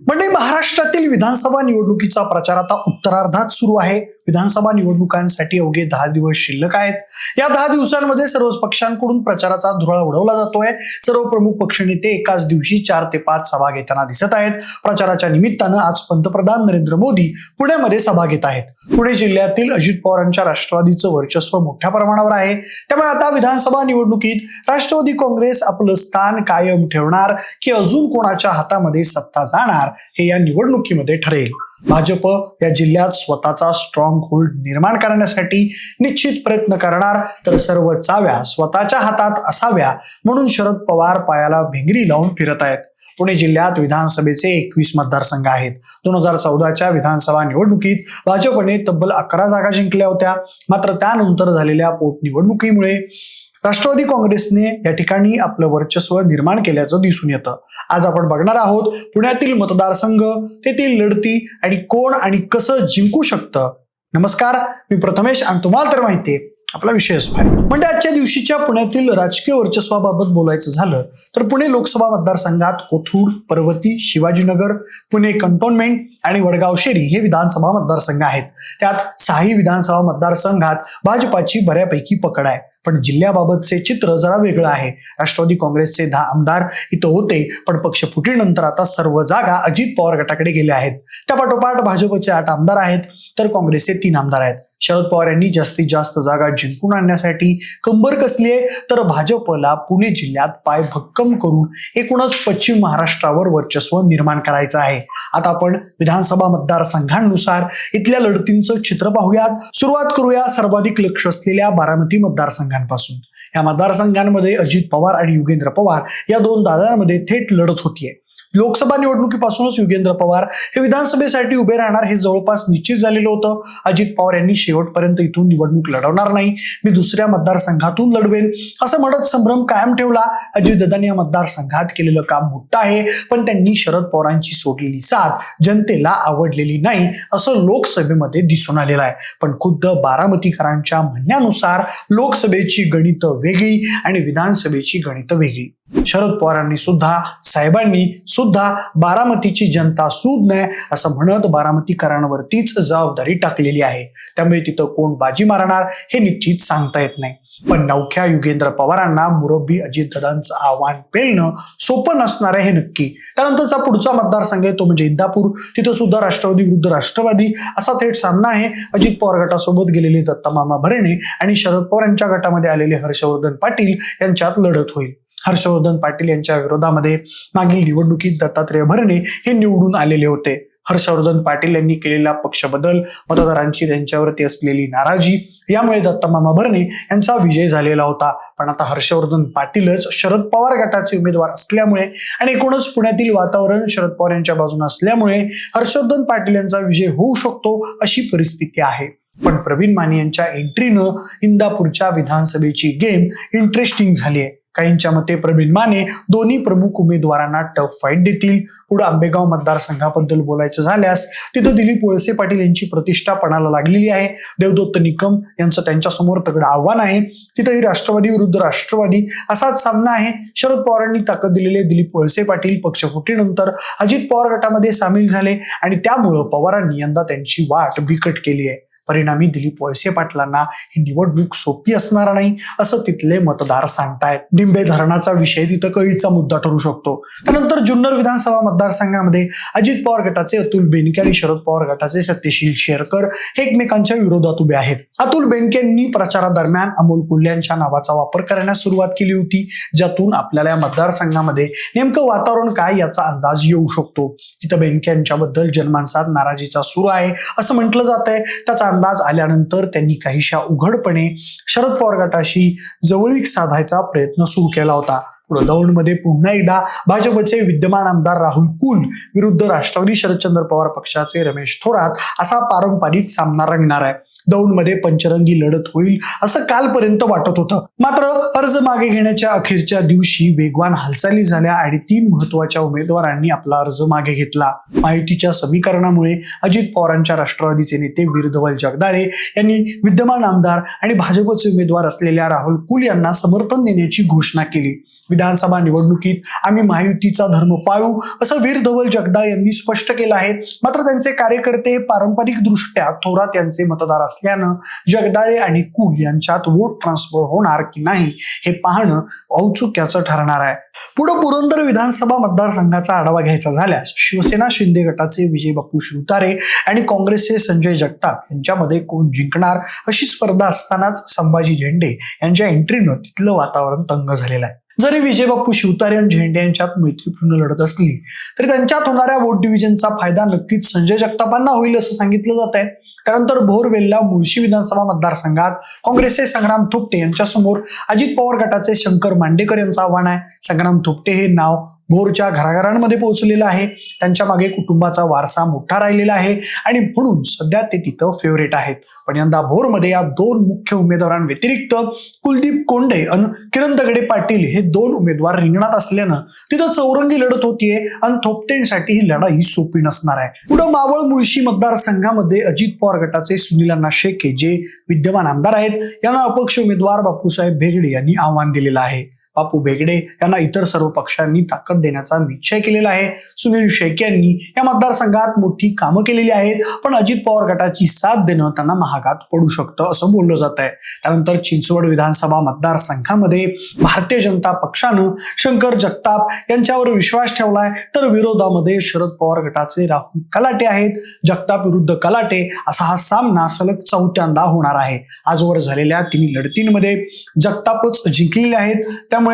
म्हणजे महाराष्ट्रातील विधानसभा निवडणुकीचा प्रचार आता उत्तरार्धात सुरू आहे. विधानसभा निवडणुकांसाठी अवघे दहा दिवस शिल्लक आहेत. या दहा दिवसांमध्ये सर्वच पक्षांकडून प्रचाराचा धुरळा उडवला जातोय. सर्व प्रमुख पक्षनेते एकाच दिवशी चार ते पाच सभा घेताना दिसत आहेत. प्रचाराच्या निमित्तानं आज पंतप्रधान नरेंद्र मोदी पुण्यामध्ये सभा घेत आहेत. पुणे जिल्ह्यातील अजित पवारांच्या राष्ट्रवादीचं वर्चस्व मोठ्या प्रमाणावर आहे. त्यामुळे आता विधानसभा निवडणुकीत राष्ट्रवादी काँग्रेस आपलं स्थान कायम ठेवणार की अजून कोणाच्या हातामध्ये सत्ता जाणार हे या निवडणुकीमध्ये ठरेल. भाजप या जिल्ह्यात स्वतःचा स्ट्रॉंग होल्ड निर्माण करण्यासाठी निश्चित प्रयत्न करणार तर सर्व चाव्या स्वतःच्या हातात असाव्या म्हणून शरद पवार पायाला भिंगरी लावून फिरत आहेत. पुणे जिल्ह्यात विधानसभेचे एकवीस मतदारसंघ आहेत. दोन हजार चौदाच्या विधानसभा निवडणुकीत भाजपने तब्बल अकरा जागा जिंकल्या होत्या. मात्र त्यानंतर झालेल्या पोटनिवडणुकीमुळे राष्ट्रवादी काँग्रेसने या ठिकाणी आपलं वर्चस्व निर्माण केल्याचं दिसून येतं. आज आपण बघणार आहोत पुण्यातील मतदारसंघ तेथील लढती आणि कोण आणि कसं जिंकू शकतं. नमस्कार मी प्रथमेश आणि तुम्हाला तर माहितीये आपला विषय म्हणजे आजच्या दिवशीच्या पुण्यातील राजकीय वर्चस्वाबाबत बोलायचं झालं तर पुणे लोकसभा मतदारसंघात कोथरूड पर्वती शिवाजीनगर पुणे कंटोनमेंट आणि वडगाव शेरी हे विधानसभा मतदारसंघ आहेत. त्यात सहाही विधानसभा मतदारसंघात भाजपाची बऱ्यापैकी पकड आहे. पण जिल्ह्याबाबतचे चित्र जरा वेगळं आहे. राष्ट्रवादी काँग्रेसचे दहा आमदार इथं होते पण पक्ष फुटीनंतर आता सर्व जागा अजित पवार गटाकडे गेल्या आहेत. त्या पाठोपाठ भाजपचे आठ आमदार आहेत तर काँग्रेसचे तीन आमदार आहेत. शरद पवार यांनी जास्तीत जास्त जागा जिंकून आणण्यासाठी कंबर कसली आहे? तर भाजपला पुणे जिल्ह्यात पाय भक्कम करून एकूणच पश्चिम महाराष्ट्रावर वर्चस्व निर्माण करायचं आहे. आता आपण विधानसभा मतदारसंघांनुसार इथल्या लढतींचं चित्र पाहूयात. सुरुवात करूया सर्वाधिक लक्ष असलेल्या बारामती मतदारसंघांपासून. या मतदारसंघांमध्ये अजित पवार आणि युगेंद्र पवार या दोन दादांमध्ये थेट लढत होतीये. लोकसभा निवडणुकीपासूनच युगेंद्र पवार हे विधानसभेसाठी उभे राहणार हे जवळपास निश्चित झालेलं होतं. अजित पवार यांनी शेवटपर्यंत इथून निवडणूक लढवणार नाही. मी दुसऱ्या मतदारसंघातून लढवेन. असं म्हणत संभ्रम कायम ठेवला. अजितदादांनी या मतदारसंघात केलेलं काम मोठं आहे. पण त्यांनी शरद पवारांची सोडलेली साथ जनतेला आवडलेली नाही असं लोकसभेमध्ये दिसून आलेलं आहे. पण खुद्द बारामतीकरांच्या म्हणण्यानुसार लोकसभेची गणितं वेगळी आणि विधानसभेची गणितं वेगळी. शरद पवारांनी सुद्धा साहेबांनी सुद्धा बारामतीची जनता सूद नाही असं म्हणत बारामतीकरांवरतीच जबाबदारी टाकलेली आहे. त्यामुळे तिथं कोण बाजी मारणार हे निश्चित सांगता येत नाही. पण नवख्या युगेंद्र पवारांना मुरब्बी अजितदादांचं आव्हान पेलणं सोपं नसणार आहे हे नक्की. त्यानंतरचा पुढचा मतदारसंघ आहे तो म्हणजे इंदापूर. तिथं सुद्धा राष्ट्रवादी विरुद्ध राष्ट्रवादी असा थेट सामना आहे. अजित पवार गटासोबत गेलेले दत्तामामा भरणे आणि शरद पवार यांच्या गटामध्ये आलेले हर्षवर्धन पाटील यांच्यात लढत होईल. हर्षवर्धन पाटील यांच्या विरोधामध्ये मागील निवडणुकीत दत्तात्रय भरणे हे निवडून आलेले होते. हर्षवर्धन पाटील यांनी केलेला पक्षबदल मतदारांची त्यांच्यावरती असलेली नाराजी यामुळे दत्तामामा भरणे यांचा विजय झालेला होता. पण आता हर्षवर्धन पाटीलच शरद पवार गटाचे उमेदवार असल्यामुळे आणि एकूणच पुण्यातील वातावरण शरद पवार यांच्या बाजूने असल्यामुळे हर्षवर्धन पाटील यांचा विजय होऊ शकतो अशी परिस्थिती आहे. पण प्रवीण माने यांच्या एंट्रीनं इंदापूरच्या विधानसभेची गेम इंटरेस्टिंग झाली आहे. काहींच्या मते प्रवीण माने दोन्ही प्रमुख उमेदवारांना टफ फाईट देतील. पुढे आंबेगाव मतदारसंघाबद्दल बोलायचं झाल्यास तिथं दिलीप वळसे पाटील यांची प्रतिष्ठा पणाला लागलेली आहे. देवदत्त निकम यांचं त्यांच्यासमोर तगड आव्हान आहे. तिथंही राष्ट्रवादी विरुद्ध राष्ट्रवादी असाच सामना आहे. शरद पवारांनी ताकद दिलेले दिलीप वळसे पाटील पक्षफुटीनंतर. अजित पवार गटामध्ये सामील झाले आणि त्यामुळं पवारांनी यंदा त्यांची वाट बिकट केली आहे. परिणामी दिलीप वळसे पाटलांना ही निवडणूक सोपी असणार नाही असं तिथले मतदार सांगतायत. डिंबे धरणाचा विषय तिथं कळीचा मुद्दा ठरू शकतो. त्यानंतर जुन्नर विधानसभा मतदारसंघामध्ये अजित पवार गटाचे अतुल बेनके आणि शरद पवार गटाचे सत्यशील शेरकर हे एकमेकांच्या विरोधात उभे आहेत. अतुल बेनकेंनी प्रचारादरम्यान अमोल कुल्ल्यांच्या नावाचा वापर करण्यास सुरुवात केली होती ज्यातून आपल्याला या मतदारसंघामध्ये नेमकं वातावरण काय याचा अंदाज येऊ शकतो. तिथं बेनके यांच्याबद्दल जनमानसात नाराजीचा सुरू आहे असं म्हटलं जात आहे त्याचा अंदाज आल्यानंतर त्यांनी काहीशा उघडपणे शरद पवार गटाशी जवळीक साधायचा प्रयत्न सुरू केला होता. पुढे दौंडमध्ये पुन्हा एकदा भाजपचे विद्यमान आमदार राहुल कुल विरुद्ध राष्ट्रवादी शरदचंद्र पवार पक्षाचे रमेश थोरात असा पारंपरिक सामना रंगणार आहे. दौंडमध्ये पंचरंगी लढत होईल असं कालपर्यंत वाटत होतं. मात्र अर्ज मागे घेण्याच्या अखेरच्या दिवशी वेगवान हालचाली झाल्या आणि तीन महत्त्वाच्या उमेदवारांनी आपला अर्ज मागे घेतला. माहितीच्या समीकरणामुळे अजित पवारांच्या राष्ट्रवादीचे नेते वीरधवल जगदाळे यांनी विद्यमान आमदार आणि भाजपचे उमेदवार असलेल्या राहुल कुल यांना समर्थन देण्याची घोषणा केली. विधानसभा निवडणुकीत आम्ही महायुतीचा धर्म पाळू असं वीर धवल जगदाळ यांनी स्पष्ट केलं आहे. मात्र त्यांचे कार्यकर्ते पारंपरिक दृष्ट्या थोरात यांचे मतदार असल्यानं जगदाळे आणि कुल यांच्यात वोट ट्रान्सफर होणार की नाही हे पाहणं औत्सुक्याचं ठरणार आहे. पुढे पुरंदर विधानसभा मतदारसंघाचा आढावा घ्यायचा झाल्यास शिवसेना शिंदे गटाचे विजय बापू शिवतारे आणि काँग्रेसचे संजय जगताप यांच्यामध्ये कोण जिंकणार अशी स्पर्धा असतानाच संभाजी झेंडे यांच्या एंट्रीनं तिथलं वातावरण तंग झालेलं आहे. जरी विजय बापू शिवतारे आणि झेंडे यांच्यात मैत्रीपूर्ण लढत असली तरी त्यांच्यात होणाऱ्या वोट डिव्हिजनचा फायदा नक्कीच संजय जगतापांना होईल असं सांगितलं जात आहे त्यानंतर भोरवेलला मुळशी विधानसभा मतदारसंघात काँग्रेसचे संग्राम थुपटे यांच्यासमोर अजित पवार गटाचे शंकर मांडेकर यांचं आव्हान आहे. संग्राम थोपटे हे नाव भोरच्या घराघरांमध्ये पोहोचलेलं आहे. त्यांच्या मागे कुटुंबाचा वारसा मोठा राहिलेला आहे. आणि म्हणून सध्या ते तिथं फेवरेट आहेत. पण यंदा भोरमध्ये या दोन मुख्य उमेदवारांव्यतिरिक्त कुलदीप कोंडे आणि किरण दगडे पाटील हे दोन उमेदवार रिंगणात असल्यानं तिथं चौरंगी लढत होतीये आणि थोपटेंसाठी ही लढाई सोपी नसणार आहे. पुढं मावळ मुळशी मतदारसंघामध्ये अजित पवार गटाचे सुनील अण्णा शेखे जे विद्यमान आमदार आहेत यांना अपक्ष उमेदवार बापूसाहेब भेगडे यांनी आव्हान दिलेलं आहे. बापू बेगडे यांना इतर सर्व पक्षांनी ताकद देण्याचा निश्चय केलेला आहे. सुनील शेख यांनी या मतदारसंघात मोठी कामं केलेली आहेत. पण अजित पवार गटाची साथ देणं त्यांना महागात पडू शकतं असं बोललं जात आहे. त्यानंतर चिंचवड विधानसभा मतदारसंघामध्ये भारतीय जनता पक्षानं शंकर जगताप यांच्यावर विश्वास ठेवलाय. तर विरोधामध्ये शरद पवार गटाचे राहुल कलाटे आहेत. जगताप विरुद्ध कलाटे असा हा सामना सलग चौथ्यांदा होणार आहे. आजवर झालेल्या तिन्ही लढतींमध्ये जगतापच जिंकलेले आहेत. त्यामुळे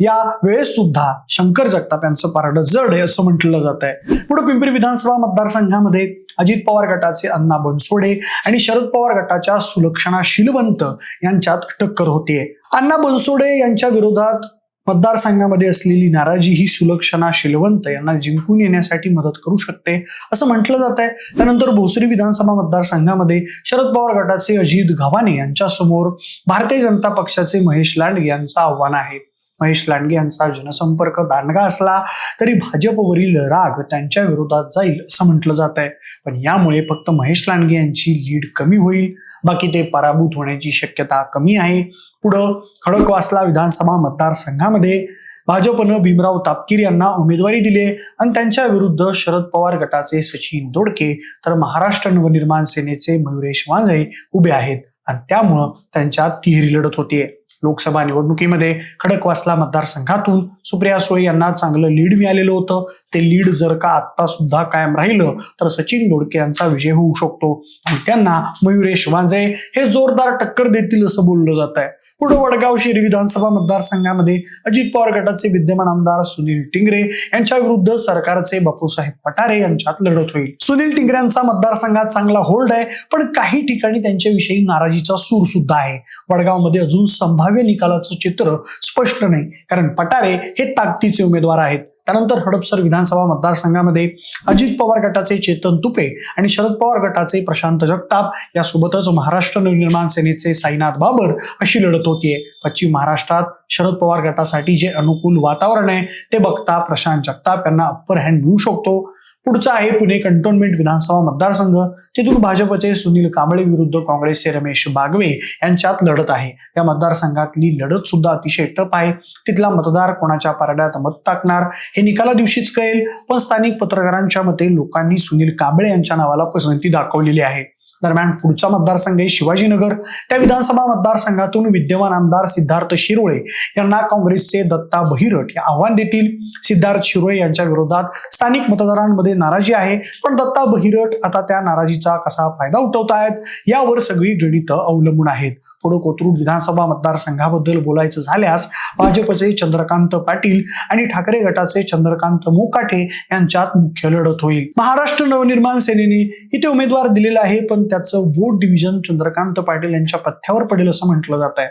या वेळेस सुद्धा शंकर जगताप यांचं पारडं जड आहे असं म्हटलं जात आहे पुढे पिंपरी विधानसभा मतदारसंघामध्ये अजित पवार गटाचे अण्णा बनसोडे आणि शरद पवार गटाच्या सुलक्षणा शिलवंत यांच्यात टक्कर होतीये. अण्णा बनसोडे यांच्या विरोधात मतदारसंघामध्ये असलेली नाराजी ही सुलक्षणा शिलवंत यांना जिंकून येण्यासाठी मदत करू शकते असं म्हटलं जात आहे त्यानंतर भोसरी विधानसभा मतदारसंघामध्ये शरद पवार गटाचे अजित घवाने यांच्यासमोर भारतीय जनता पक्षाचे महेश लांडगे यांचं आव्हान आहे. महेश लांडगे यांचा जनसंपर्क दांडगा असला तरी भाजपवरील राग त्यांच्या विरोधात जाईल असं म्हटलं जात आहे. पण यामुळे फक्त महेश लांडगे यांची लीड कमी होईल. बाकी ते पराभूत होण्याची शक्यता कमी आहे. पुढं खडकवासला विधानसभा मतदारसंघामध्ये भाजपनं भीमराव तापकीर यांना उमेदवारी दिली आणि त्यांच्या विरुद्ध शरद पवार गटाचे सचिन दोडके तर महाराष्ट्र नवनिर्माण सेनेचे मयुरेश वांजळे उभे आहेत. आणि त्यामुळं त्यांच्यात तिहेरी लढत होतीये. लोकसभा निवडणुकीमध्ये खडकवासला मतदारसंघातून सुप्रिया सुळे यांना चांगलं लीड मिळालेलं होतं. ते लीड जर का आता सुद्धा कायम राहिलं तर सचिन दोडके यांचा विजय होऊ शकतो. आणि त्यांना मयुरेश वांजे हे जोरदार टक्कर देतील असं बोललं जात आहे पुढे वडगाव शिरी विधानसभा मतदारसंघामध्ये अजित पवार गटाचे विद्यमान आमदार सुनील टिंगरे यांच्या विरुद्ध सरकारचे बापूसाहेब पठारे यांच्यात लढत होईल. सुनील टिंगऱ्यांचा मतदारसंघात चांगला होल्ड आहे पण काही ठिकाणी त्यांच्याविषयी नाराजीचा सूर सुद्धा आहे. वडगावमध्ये अजून संभाव्य निकालाचं चित्र स्पष्ट नाही कारण पटारे हे ताकदीचे उमेदवार आहेत. त्यानंतर हडपसर विधानसभा मतदारसंघामध्ये अजित पवार गटाचे चेतन तुपे आणि शरद पवार गटाचे प्रशांत जगताप यासोबतच महाराष्ट्र नवनिर्माण सेनेचे साईनाथ बाबर अशी लढत होतीये. पश्चिम महाराष्ट्रात शरद पवार गटासाठी जे अनुकूल वातावरण आहे ते बघता प्रशांत जगताप यांना अप्पर हँड मिळू शकतो. पुढचा आहे पुणे कंटोन्मेंट विधानसभा मतदारसंघ. तिथून भाजपचे सुनील कांबळे विरुद्ध काँग्रेसचे रमेश बागवे यांच्यात लढत आहे. या मतदारसंघातली लढत सुद्धा अतिशय टप आहे. तिथला मतदार कोणाच्या पारड्यात मत टाकणार हे निकाला दिवशीच कळेल. पण स्थानिक पत्रकारांच्या मते लोकांनी सुनील कांबळे यांच्या नावाला पसंती दाखवलेली आहे. दरम्यान पुढचा मतदारसंघ आहे शिवाजीनगर त्या विधानसभा मतदारसंघातून विद्यमान आमदार सिद्धार्थ शिरोळे यांना काँग्रेसचे दत्ता बहिरट हे आव्हान देतील. सिद्धार्थ शिरोळे यांच्या विरोधात स्थानिक मतदारांमध्ये नाराजी आहे पण दत्ता बहिरट आता त्या नाराजीचा कसा फायदा उठवतायत यावर सगळी गणितं अवलंबून आहेत. पुढे कोथरूड विधानसभा मतदारसंघाबद्दल बोलायचं झाल्यास भाजपचे चंद्रकांत पाटील आणि ठाकरे गटाचे चंद्रकांत मोकाटे यांच्यात मुख्य लढत होईल. महाराष्ट्र नवनिर्माण सेनेने इथे उमेदवार दिलेला आहे पण त्याचं वोट डिव्हिजन चंद्रकांत पाटील यांच्या पथ्यावर पडेल असं म्हटलं जात आहे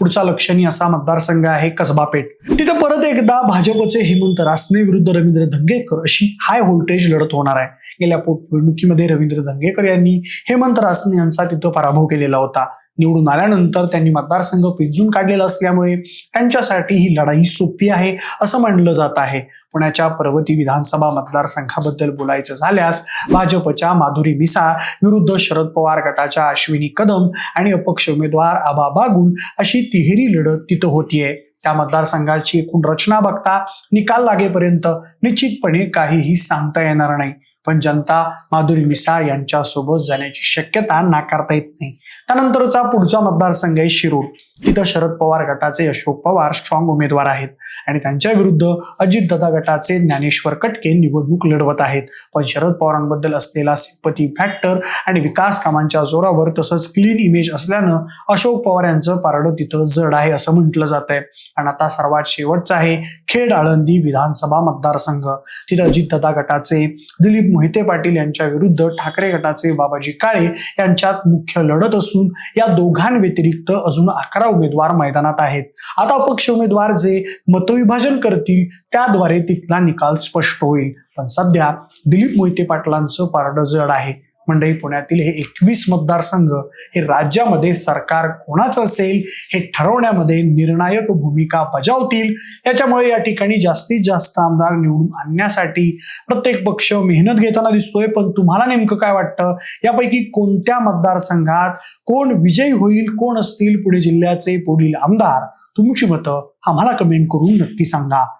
पुढचा लक्षणीय असा मतदारसंघ आहे कसबापेठ. तिथं तिथे परत एकदा भाजपचे हेमंत रासने विरुद्ध रवींद्र धंगेकर अशी हाय व्होल्टेज लढत होणार आहे. गेल्या पोटनिवडणुकीमध्ये रवींद्र धंगेकर यांनी हेमंत रासने यांचा तिथं पराभव केलेला होता. निवडून आल्यानंतर त्यांनी मतदारसंघ पिंजून काढलेला असल्यामुळे त्यांच्यासाठी ही लढाई सोपी आहे असं मानलं जात आहे. पुण्याच्या पर्वती विधानसभा मतदारसंघाबद्दल बोलायचं झाल्यास भाजपच्या माधुरी मिसाळ विरुद्ध शरद पवार गटाच्या अश्विनी कदम आणि अपक्ष उमेदवार आबा बागुल अशी तिहेरी लढत तिथं होतीये. त्या मतदारसंघाची एकूण रचना बघता निकाल लागेपर्यंत निश्चितपणे काहीही सांगता येणार नाही. पण जनता माधुरी मिसाळ यांच्यासोबत जाण्याची शक्यता नाकारता येत नाही. त्यानंतरचा पुढचा मतदारसंघ आहे शिरूर. तिथं शरद पवार गटाचे अशोक पवार स्ट्रॉंग उमेदवार आहेत. आणि त्यांच्या विरुद्ध अजितदादा गटाचे ज्ञानेश्वर कटके निवडणूक लढवत आहेत. पण शरद पवारांबद्दल असलेला सिंपती फॅक्टर आणि विकास कामांच्या जोरावर तसंच क्लीन इमेज असल्यानं अशोक पवार यांचं पारडं तिथं जड आहे असं म्हटलं जात आहे आणि आता सर्वात शेवटचं आहे खेड आळंदी विधानसभा मतदारसंघ. तिथं अजितदादा गटाचे दिलीप मोहिते पाटील यांच्या विरुद्ध ठाकरे गटाचे बाबाजी काळे यांच्यात मुख्य लढत असून या दोघांव्यतिरिक्त अजून अकरा उमेदवार मैदानात आहेत. आता अपक्ष उमेदवार जे मतविभाजन करतील त्याद्वारे तिथला निकाल स्पष्ट होईल. पण सध्या दिलीप मोहिते पाटलांचं पारडं जड आहे. मंडई पुण्यातील हे एकवीस मतदारसंघ हे राज्यामध्ये सरकार कोणाचं असेल हे ठरवण्यामध्ये निर्णायक भूमिका बजावतील याच्यामुळे या ठिकाणी जास्तीत जास्त आमदार निवडून आणण्यासाठी प्रत्येक पक्ष मेहनत घेताना दिसतोय. पण तुम्हाला नेमकं काय वाटतं? यापैकी कोणत्या मतदारसंघात कोण विजयी होईल कोण असतील पुणे जिल्ह्याचे पुढील आमदार? तुमची मतं आम्हाला कमेंट करून नक्की सांगा.